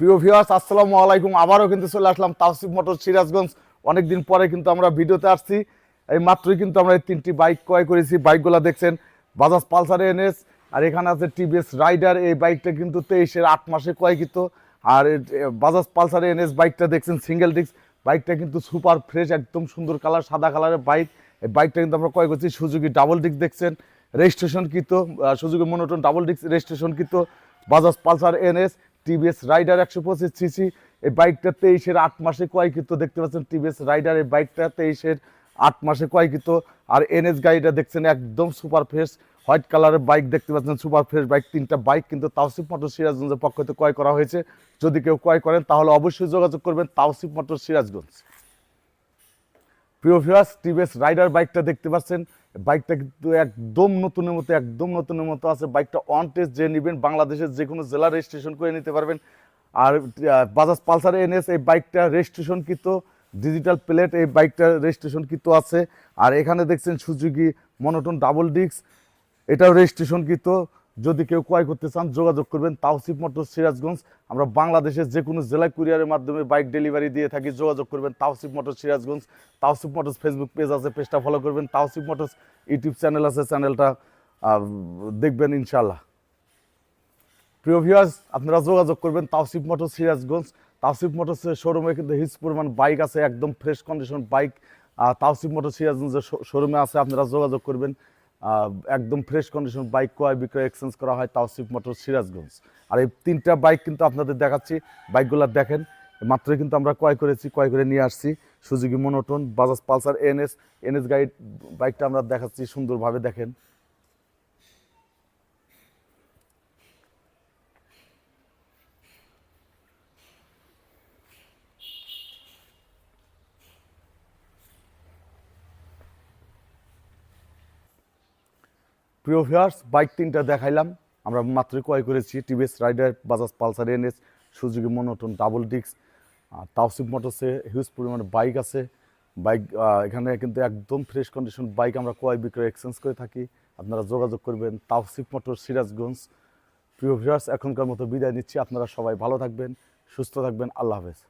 প্রিয় ভিউয়ার্স আসসালামু আলাইকুম। আবারও কিন্তু চলে আসলাম তাওসিফ মোটর সিরাজগঞ্জ। অনেকদিন পরে কিন্তু আমরা ভিডিওতে আসছি। এই মাত্রই কিন্তু আমরা এই তিনটি বাইক ক্রয় করেছি। বাইকগুলো দেখছেন বাজাজ পালসার এনএস আর এখানে আছে টিভিএস রাইডার এই বাইকটা কিন্তু তেইশের আট মাসে ক্রয় ক্রয়কৃত। আর বাজাজ পালসার এনএস বাইকটা দেখছেন সিঙ্গেল ডিস্ক বাইকটা কিন্তু সুপার ফ্রেশ একদম সুন্দর কালার সাদা কালারের বাইক এই বাইকটা কিন্তু আমরা ক্রয় করছি সুজুকি ডাবল ডিস্ক দেখছেন। রেজিস্ট্রেশন কৃত Suzuki monotone double disc registration কৃত Bajaj Pulsar NS TVS Raider একশো পঁচিশ সিসি। এই বাইকটা তেইশের আট মাসে ক্রয়কৃত, দেখতে পাচ্ছেন টিভিএস রাইডার এই বাইকটা তেইশের আট মাসে ক্রয়কৃত। আর এনএস গাড়িটা দেখছেন একদম সুপার ফ্রেশ হোয়াইট কালারের বাইক দেখতে পাচ্ছেন সুপার ফ্রেশ বাইক তিনটা বাইক কিন্তু তাওসিফ মোটর সিরাজগঞ্জের পক্ষ থেকে ক্রয় করা হয়েছে। যদি কেউ ক্রয় করেন, তাহলে অবশ্যই যোগাযোগ করবেন তাওসিফ মোটর সিরাজগঞ্জ প্রিয় ভিউয়ার্স টিভিএস রাইডার বাইকটা দেখতে পাচ্ছেন। বাইকটা কিন্তু একদম নতুনের মতো, একদম নতুনের মতো আছে। বাইকটা অন টেস্ট যে নেবেন, বাংলাদেশের যে কোনো জেলা রেজিস্ট্রেশন করে নিতে পারবেন। আর বাজাজ পালসার এনএস এই বাইকটা রেজিস্ট্রেশন কৃত ডিজিটাল প্লেট এই বাইকটা রেজিস্ট্রেশন কৃত আছে। আর এখানে দেখছেন সুজুকি মনোটন ডাবল ডিস্ক এটাও রেজিস্ট্রেশন কৃত। যদি কেউ ক্রয় করতে চান, যোগাযোগ করবেন তাওসিফ মোটর, সিরাজগঞ্জ। আমরা বাংলাদেশের যে কোনো জেলায় কুরিয়ারের মাধ্যমে বাইক ডেলিভারি দিয়ে থাকি, যোগাযোগ করবেন Tausif motor, Sirajganj. Tausif motors Facebook page আছে, পেজটা ফলো করবেন। তাওসিফ মোটরস ইউটিউব চ্যানেল আছে চ্যানেলটা দেখবেন ইনশাল্লাহ প্রিয় ভিউয়ার্স আপনারা যোগাযোগ করবেন তাওসিফ মোটর সিরাজগঞ্জ। তাওসিফ মোটরসের শোরুমে কিন্তু হিউজ পরিমাণ বাইক আছে, একদম fresh condition bike Tausif motor সিরাজগঞ্জের শোরুমে আছে, আপনারা যোগাযোগ করবেন। একদম ফ্রেশ কন্ডিশন বাইক ক্রয়, বিক্রয় এক্সচেঞ্জ করা হয় তাওসিফ মোটর সিরাজগঞ্জ। আর এই তিনটা বাইক কিন্তু আপনাদের দেখাচ্ছি। বাইকগুলো দেখেন মাত্রই কিন্তু আমরা ক্রয় করেছি, ক্রয় করে নিয়ে আসছি। Suzuki monotone Bajaj Pulsar NS NS guide বাইকটা আমরা দেখাচ্ছি সুন্দরভাবে, দেখেন। প্রিয় ভিউয়ার্স, বাইক তিনটা দেখাইলাম। আমরা মাত্রই ক্রয় করেছি, TVS, Raider, Bajaj Pulsar, NS, Suzuki, monotone, double disc Tawsif মোটরসে হিউজ পরিমাণে বাইক আছে। বাইক এখানে কিন্তু একদম ফ্রেশ কন্ডিশন বাইক আমরা ক্রয় বিক্রয় এক্সচেঞ্জ করে থাকি। আপনারা যোগাযোগ করবেন তাওসিফ মোটর সিরাজগঞ্জ। প্রিয় ভিউয়ার্স, এখনকার মতো বিদায় নিচ্ছি। আপনারা সবাই ভালো থাকবেন, সুস্থ থাকবেন। আল্লাহ হাফেজ।